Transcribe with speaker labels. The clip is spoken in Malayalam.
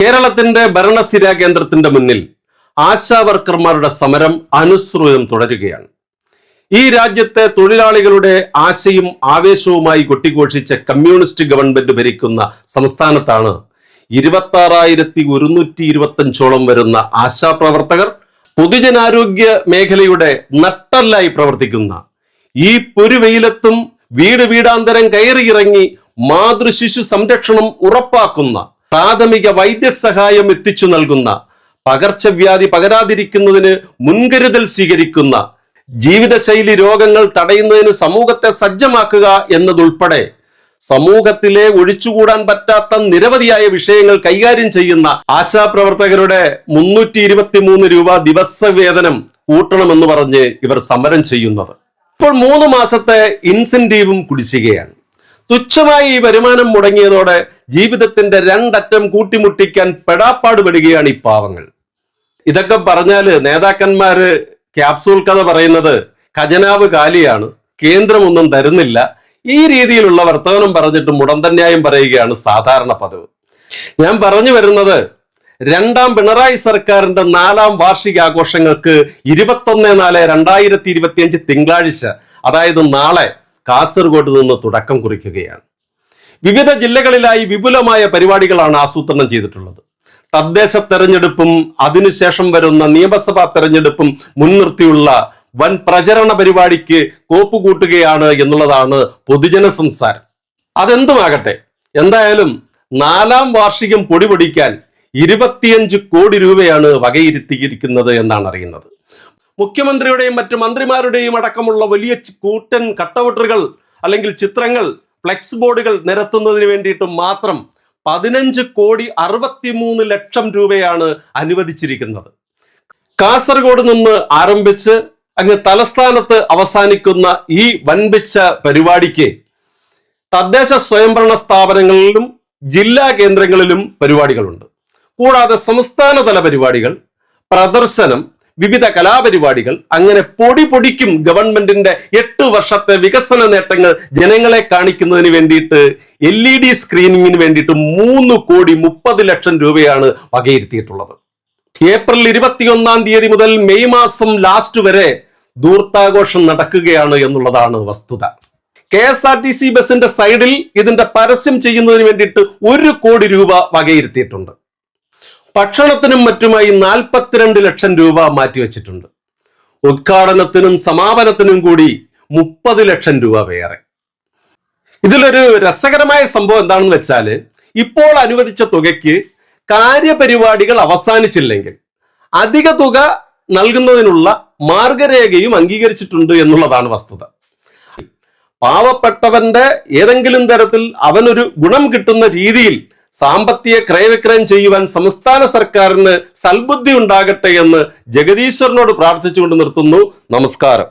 Speaker 1: കേരളത്തിന്റെ ഭരണസ്ഥിരാ കേന്ദ്രത്തിന്റെ മുന്നിൽ ആശാവർക്കർമാരുടെ സമരം അനുസൃതം തുടരുകയാണ്. ഈ രാജ്യത്തെ തൊഴിലാളികളുടെ ആശയും ആവേശവുമായി കൊട്ടിഘോഷിച്ച കമ്മ്യൂണിസ്റ്റ് ഗവൺമെന്റ് ഭരിക്കുന്ന സംസ്ഥാനത്താണ് ഇരുപത്തി ആറായിരത്തി ഒരുന്നൂറ്റി ഇരുപത്തഞ്ചോളം വരുന്ന ആശാപ്രവർത്തകർ പൊതുജനാരോഗ്യ മേഖലയുടെ നട്ടല്ലായി പ്രവർത്തിക്കുന്ന ഈ പൊരുവെയിലത്തും വീട് വീടാന്തരം കയറിയിറങ്ങി മാതൃശിശു സംരക്ഷണം ഉറപ്പാക്കുന്ന പ്രാഥമിക വൈദ്യസഹായം എത്തിച്ചു നൽകുന്ന പകർച്ചവ്യാധി പകരാതിരിക്കുന്നതിന് മുൻകരുതൽ സ്വീകരിക്കുന്ന ജീവിതശൈലി രോഗങ്ങൾ തടയുന്നതിന് സമൂഹത്തെ സജ്ജമാക്കുക എന്നതുൾപ്പെടെ സമൂഹത്തിലെ ഒഴിച്ചുകൂടാൻ പറ്റാത്ത നിരവധിയായ വിഷയങ്ങൾ കൈകാര്യം ചെയ്യുന്ന ആശാപ്രവർത്തകരുടെ മുന്നൂറ്റി ഇരുപത്തി മൂന്ന് രൂപ ദിവസവേതനം കൂട്ടണമെന്ന് പറഞ്ഞ് ഇവർ സമരം ചെയ്യുന്നത്. ഇപ്പോൾ മൂന്ന് മാസത്തെ ഇൻസെന്റീവും കുടിശ്ശികയാണ്. തുച്ഛമായി ഈ വരുമാനം മുടങ്ങിയതോടെ ജീവിതത്തിന്റെ രണ്ടറ്റം കൂട്ടിമുട്ടിക്കാൻ പെടാപ്പാട് പെടുകയാണ് ഈ പാവങ്ങൾ. ഇതൊക്കെ പറഞ്ഞാൽ നേതാക്കന്മാര് ക്യാപ്സൂൾ കഥ പറയുന്നത് ഖജനാവ് കാലിയാണ് കേന്ദ്രമൊന്നും തരുന്നില്ല. ഈ രീതിയിലുള്ള വർത്തമാനം പറഞ്ഞിട്ട് മുടന്തന്യായം പറയുകയാണ് സാധാരണ പതിവ്. ഞാൻ പറഞ്ഞു വരുന്നത് രണ്ടാം പിണറായി സർക്കാരിന്റെ നാലാം വാർഷികാഘോഷങ്ങൾക്ക് ഇരുപത്തൊന്ന് നാല് രണ്ടായിരത്തി ഇരുപത്തിയഞ്ച് തിങ്കളാഴ്ച അതായത് നാളെ കാസർഗോഡ് നിന്ന് തുടക്കം കുറിക്കുകയാണ്. വിവിധ ജില്ലകളിലായി വിപുലമായ പരിപാടികളാണ് ആസൂത്രണം ചെയ്തിട്ടുള്ളത്. തദ്ദേശ തെരഞ്ഞെടുപ്പും അതിനുശേഷം വരുന്ന നിയമസഭാ തെരഞ്ഞെടുപ്പും മുൻനിർത്തിയുള്ള വൻ പ്രചരണ പരിപാടിക്ക് കോപ്പുകൂട്ടുകയാണ് എന്നുള്ളതാണ് പൊതുജന സംസാരം. അതെന്തുമാകട്ടെ എന്തായാലും നാലാം വാർഷികം പൊടിപൊടിക്കാൻ ഇരുപത്തിയഞ്ച് കോടി രൂപയാണ് വകയിരുത്തിയിരിക്കുന്നത് എന്നാണ് അറിയുന്നത്. മുഖ്യമന്ത്രിയുടെയും മറ്റ് മന്ത്രിമാരുടെയും അടക്കമുള്ള വലിയ കൂട്ടൻ കട്ടൗട്ടറുകൾ അല്ലെങ്കിൽ ചിത്രങ്ങൾ ഫ്ലെക്സ് ബോർഡുകൾ നിരത്തുന്നതിന് വേണ്ടിയിട്ട് മാത്രം പതിനഞ്ച് കോടി അറുപത്തിമൂന്ന് ലക്ഷം രൂപയാണ് അനുവദിച്ചിരിക്കുന്നത്. കാസർഗോഡ് നിന്ന് ആരംഭിച്ച് അങ്ങ് തലസ്ഥാനത്ത് അവസാനിക്കുന്ന ഈ വൻപിച്ച പരിപാടിക്ക് തദ്ദേശ സ്വയംഭരണ സ്ഥാപനങ്ങളിലും ജില്ലാ കേന്ദ്രങ്ങളിലും പരിപാടികളുണ്ട്. കൂടാതെ സംസ്ഥാനതല പരിപാടികൾ പ്രദർശനം വിവിധ കലാപരിപാടികൾ അങ്ങനെ പൊടി പൊടിക്കും ഗവൺമെന്റിന്റെ എട്ട് വർഷത്തെ വികസന നേട്ടങ്ങൾ ജനങ്ങളെ കാണിക്കുന്നതിന് വേണ്ടിയിട്ട് എൽ ഇ ഡി സ്ക്രീനിങ്ങിന് വേണ്ടിയിട്ട് മൂന്ന് കോടി മുപ്പത് ലക്ഷം രൂപയാണ് വകയിരുത്തിയിട്ടുള്ളത്. ഏപ്രിൽ ഇരുപത്തിയൊന്നാം തീയതി മുതൽ മെയ് മാസം ലാസ്റ്റ് വരെ ദൂർത്താഘോഷം നടക്കുകയാണ് എന്നുള്ളതാണ് വസ്തുത. K S R T C ബസിന്റെ സൈഡിൽ ഇതിന്റെ പരസ്യം ചെയ്യുന്നതിന് വേണ്ടിയിട്ട് ഒരു കോടി രൂപ വകയിരുത്തിയിട്ടുണ്ട്. ഭക്ഷണത്തിനും മറ്റുമായി നാൽപ്പത്തിരണ്ട് ലക്ഷം രൂപ മാറ്റിവെച്ചിട്ടുണ്ട്. ഉദ്ഘാടനത്തിനും സമാപനത്തിനും കൂടി മുപ്പത് ലക്ഷം രൂപ വേറെ. ഇതിലൊരു രസകരമായ സംഭവം എന്താണെന്ന് വെച്ചാൽ ഇപ്പോൾ അനുവദിച്ച തുകയ്ക്ക് കാര്യപരിപാടികൾ അവസാനിച്ചില്ലെങ്കിൽ അധിക തുക നൽകുന്നതിനുള്ള മാർഗരേഖയും അംഗീകരിച്ചിട്ടുണ്ട് എന്നുള്ളതാണ് വസ്തുത. പാവപ്പെട്ടവന്റെ ഏതെങ്കിലും തരത്തിൽ അവനൊരു ഗുണം കിട്ടുന്ന രീതിയിൽ സാമ്പത്തിക ക്രയവിക്രയം ചെയ്യുവാൻ സംസ്ഥാന സർക്കാരിന് സൽബുദ്ധി ഉണ്ടാകട്ടെ എന്ന് ജഗദീശ്വരനോട് പ്രാർത്ഥിച്ചുകൊണ്ട് നിർത്തുന്നു. നമസ്കാരം.